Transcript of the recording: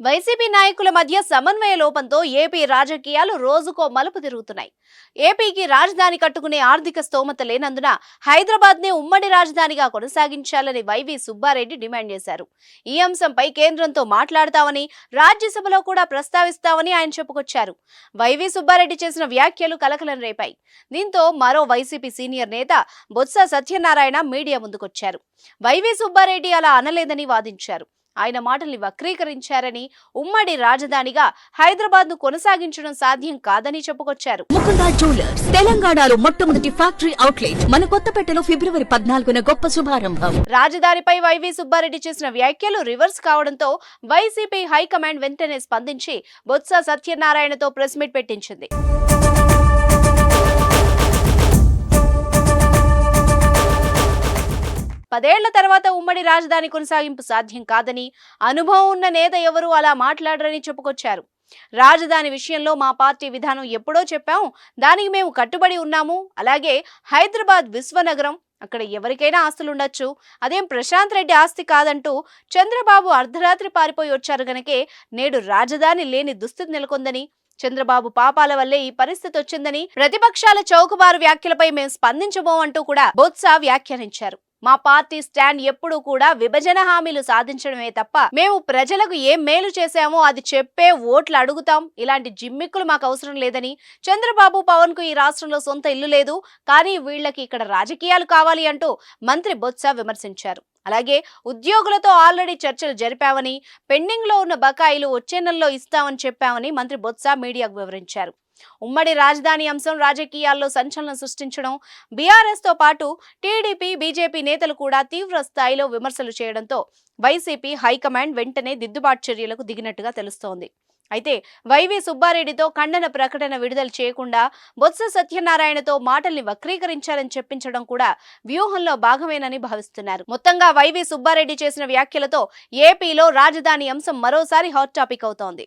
YCP నాయకుల మధ్య సమన్వయ లోపంతో ఏపీ రాజకీయాలు రోజుకో మలుపు తిరుగుతున్నాయి. ఏపీకి రాజధాని కట్టుకునే ఆర్థిక స్తోమత లేనందున హైదరాబాద్ నే ఉమ్మడి రాజధానిగా కొనసాగించాలని వైవి సుబ్బారెడ్డి డిమాండ్ చేశారు. ఈ అంశంపై కేంద్రంతో మాట్లాడతామని రాజ్యసభలో కూడా ప్రస్తావిస్తామని ఆయన చెప్పుకొచ్చారు. వైవి సుబ్బారెడ్డి చేసిన వ్యాఖ్యలు కలకలం రేపాయి. దీంతో మరో వైసీపీ సీనియర్ నేత బొత్స సత్యనారాయణ మీడియా ముందుకొచ్చారు. వైవి సుబ్బారెడ్డి అలా అనలేదని వాదించారు. ఆయన మాటల్ని వక్రీకరించారని ఉమ్మడి రాజధానిగా హైదరాబాద్ను కొనసాగించడం సాధ్యం కాదని చెప్పుకొచ్చారు. ముకుందా జ్యువెలర్స్ తెలంగాణలో మొట్టమొదటి ఫ్యాక్టరీ అవుట్లెట్ మన కొత్తపేటలో ఫిబ్రవరి పద్నాలుగున గొప్ప శుభారంభం. రాజధానిపై వైవి సుబ్బారెడ్డి చేసిన వ్యాఖ్యలు రివర్స్ కావడంతో వైసీపీ హైకమాండ్ వెంటనే స్పందించి బొత్స సత్యనారాయణతో ప్రెస్ మీట్ పెట్టించింది. పదేళ్ళ తర్వాత ఉమ్మడి రాజధాని కొనసాగింపు సాధ్యం కాదని అనుభవం ఉన్న నేత ఎవరూ అలా మాట్లాడరని చెప్పుకొచ్చారు. రాజధాని విషయంలో మా పార్టీ విధానం ఎప్పుడో చెప్పాం దానికి మేము కట్టుబడి ఉన్నాము. అలాగే హైదరాబాద్ విశ్వనగరం అక్కడ ఎవరికైనా ఆస్తులుండొచ్చు అదేం ప్రశాంత్ రెడ్డి ఆస్తి కాదంటూ చంద్రబాబు అర్ధరాత్రి పారిపోయి వచ్చారు గనకే నేడు రాజధాని లేని దుస్థితి నెలకొందని చంద్రబాబు పాపాల వల్లే ఈ పరిస్థితి వచ్చిందని ప్రతిపక్షాల చౌకబారు వ్యాఖ్యలపై మేము స్పందించబోమంటూ కూడా బొత్స వ్యాఖ్యానించారు. మా పార్టీ స్టాండ్ ఎప్పుడూ కూడా విభజన హామీలు సాధించడమే తప్ప మేము ప్రజలకు ఏం మేలు చేశామో అది చెప్పే ఓట్లు అడుగుతాం. ఇలాంటి జిమ్మిక్కులు మాకు అవసరం లేదని చంద్రబాబు పవన్కు ఈ రాష్ట్రంలో సొంత ఇల్లు లేదు. కానీ వీళ్ళకి ఇక్కడ రాజకీయాలు కావాలి అంటూ మంత్రి బొత్స విమర్శించారు. అలాగే ఉద్యోగులతో ఆల్రెడీ చర్చలు జరిపామని పెండింగ్లో ఉన్న బకాయిలు వచ్చే నెలలో ఇస్తామని చెప్పామని మంత్రి బొత్స మీడియాకు వివరించారు. ఉమ్మడి రాజధాని అంశం రాజకీయాల్లో సంచలనం సృష్టించడం బీఆర్ఎస్తో పాటు టీడీపీ బీజేపీ నేతలు కూడా తీవ్ర స్థాయిలో విమర్శలు చేయడంతో వైసీపీ హైకమాండ్ వెంటనే దిద్దుబాటు చర్యలకు దిగినట్టుగా తెలుస్తోంది. అయితే వైవి సుబ్బారెడ్డితో ఖండన ప్రకటన విడుదల చేయకుండా బొత్స సత్యనారాయణతో మాటల్ని వక్రీకరించారని చెప్పించడం కూడా వ్యూహంలో భాగమేనని భావిస్తున్నారు. మొత్తంగా వైవి సుబ్బారెడ్డి చేసిన వ్యాఖ్యలతో ఏపీలో రాజధాని అంశం మరోసారి హాట్ టాపిక్ అవుతోంది.